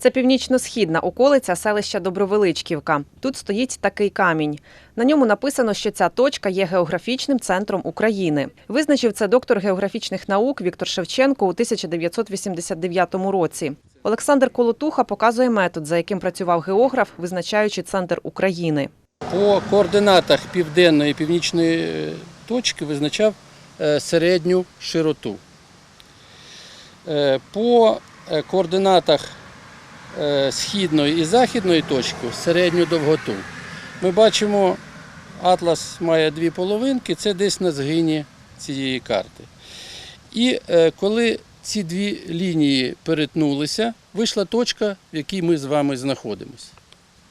Це північно-східна околиця селища Добровеличківка. Тут стоїть такий камінь. На ньому написано, що ця точка є географічним центром України. Визначив це доктор географічних наук Віктор Шевченко у 1989 році. Олександр Колотуха показує метод, за яким працював географ, визначаючи центр України. По координатах південної і північної е, точки визначав е, середню широту. Е, По координатах східної і західної точки середню довготу. Ми бачимо, атлас має дві половинки, це десь на згині цієї карти. І е, коли ці дві лінії перетнулися, вийшла точка, в якій ми з вами знаходимося.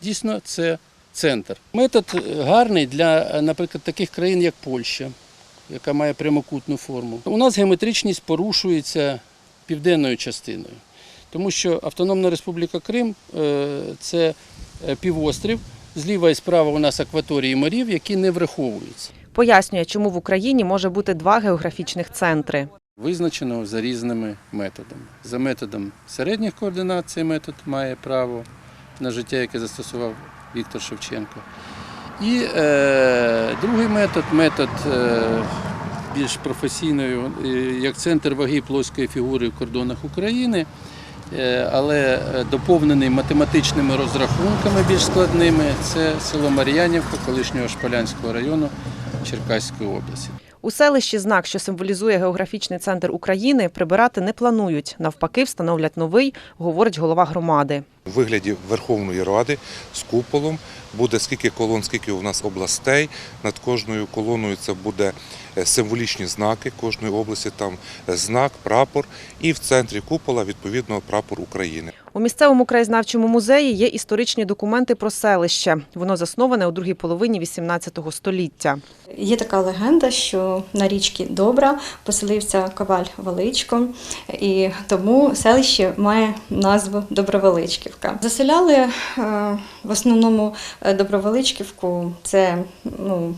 Дійсно, це центр. Метод е, гарний для, е, наприклад, таких країн, як Польща, яка має прямокутну форму. У нас геометричність порушується південною частиною, тому що Автономна Республіка Крим е, це е, півострів. Зліва і справа у нас акваторії морів, які не враховуються. Пояснює, чому в Україні може бути два географічних центри. Визначено за різними методами. За методом середніх координат цей метод має право на життя, яке застосував Віктор Шевченко. І е, другий метод метод е, більш професійної, е, як центр ваги плоскої фігури в кордонах України, але е, доповнений математичними розрахунками більш складними. Це село Мар'янівка колишнього Шполянського району Черкаської області. У селищі знак, що символізує географічний центр України, прибирати не планують. Навпаки, встановлять новий, говорить голова громади. У вигляді Верховної Ради з куполом буде скільки колон, скільки у нас областей. Над кожною колоною це буде е, символічні знаки кожної області, там е, знак, прапор, і в центрі купола відповідно прапор України. У місцевому краєзнавчому музеї є історичні документи про селище. Воно засноване у другій половині XVIII століття. Є така легенда, що на річці Добра поселився коваль Величко, і тому селище має назву Добровеличківка. Заселяли е, в основному е, Добровеличківку. Це ну,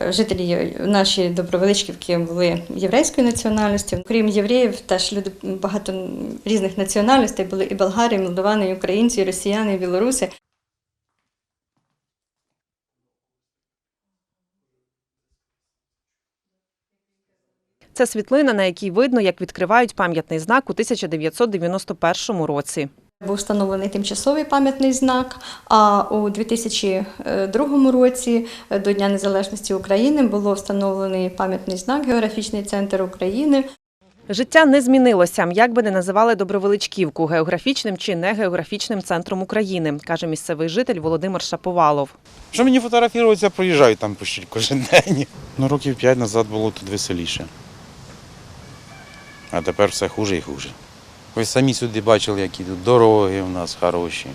е, жителі наші Добровеличківки були єврейської національності. Крім євреїв, теж люди багато різних національностей були і болгари, і молдовани, і українці, і росіяни, і білоруси. Це світлина, на якій видно, як відкривають пам'ятний знак у 1991 році. Був встановлений тимчасовий пам'ятний знак. А у 2002 році, е, до Дня Незалежності України, було встановлений пам'ятний знак Географічний центр України. Життя не змінилося, як би не називали Добровеличківку географічним чи не географічним центром України, каже місцевий житель Володимир Шаповалов. Що мені фотографуватися, проїжджаю там почти кожен день. Ну, років п'ять назад було тут веселіше. А тепер все хуже і хуже. Ви самі сюди бачили, які тут дороги у нас хороші.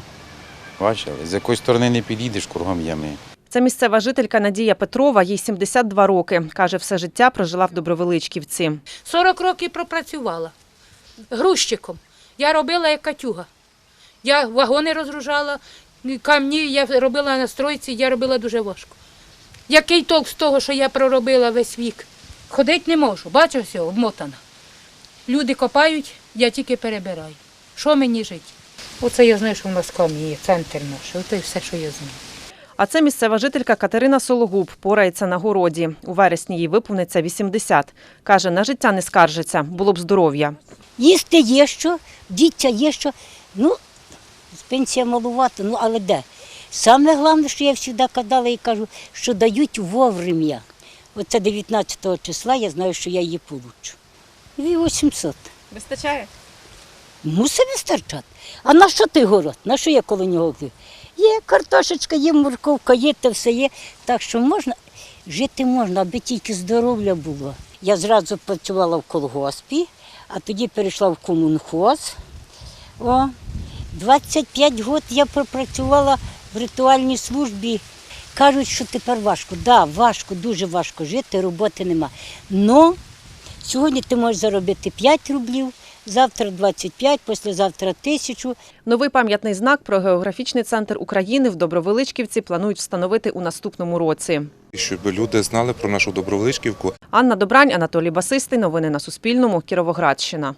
Бачили? З якої сторони не підійдеш, кругом ями. Це місцева жителька Надія Петрова, їй 72 роки. Каже, все життя прожила в Добровеличківці. 40 років пропрацювала грузчиком. Я робила як катюга. Я вагони розгружала, камні я робила на стройці, я робила дуже важко. Який толк з того, що я проробила весь вік? Ходити не можу, бачу все, обмотана. Люди копають, я тільки перебираю. Що мені жити? Оце я знаю, що в нас є, центр наш. Оце все, що я знаю. А це місцева жителька Катерина Сологуб, порається на городі. У вересні їй виповниться 80. Каже, на життя не скаржиться, було б здоров'я. Їсти є що, діття є що. Ну, пенсія малувато, ну але де? Саме головне, що я завжди казала і кажу, що дають вовремя. Оце 19 числа я знаю, що я її получу. І 800. Вистачає? Мусить вистачати. А на що ти город? На що я коло нього? Є картошечка, є морковка, є те все є. Так що можна, жити можна, аби тільки здоров'я було. Я зразу працювала в колгоспі, а тоді перейшла в комунхоз. О, 25 років я пропрацювала в ритуальній службі. Кажуть, що тепер важко. Так, да, важко, дуже важко жити, роботи нема. Но сьогодні ти можеш заробити 5 рублів, завтра 25, післязавтра тисячу. Новий пам'ятний знак про географічний центр України в Добровеличківці планують встановити у наступному році. Щоб люди знали про нашу Добровеличківку, Анна Добрань, Анатолій Басистий. Новини на Суспільному. Кіровоградщина.